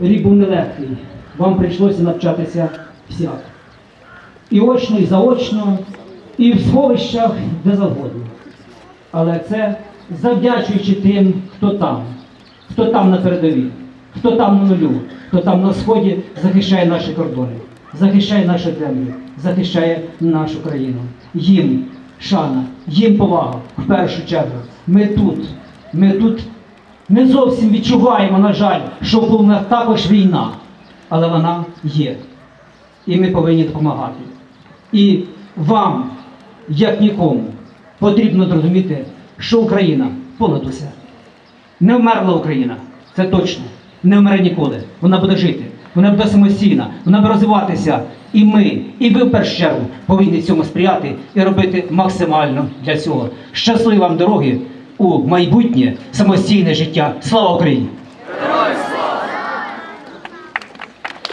Рік був нелегкий. Вам прийшлося навчатися всяк. І очно, і заочно, і в сховищах, де завгодно. Але це завдячуючи тим, хто там, хто там на передовій, хто там на нулю, хто там на сході захищає наші кордони, захищає нашу землю, захищає нашу країну. Їм шана, їм повага в першу чергу. Ми тут, ми тут не зовсім відчуваємо, на жаль, що нас також війна, але вона є. І ми повинні допомагати. І вам, як нікому, потрібно зрозуміти, що Україна понад усе. Не вмерла Україна, це точно. Не вмре ніколи. Вона буде жити, вона буде самостійна, вона буде розвиватися. І ми, і ви в першу чергу повинні цьому сприяти і робити максимально для цього. Щасливі вам дороги у майбутнє самостійне життя. Слава Україні!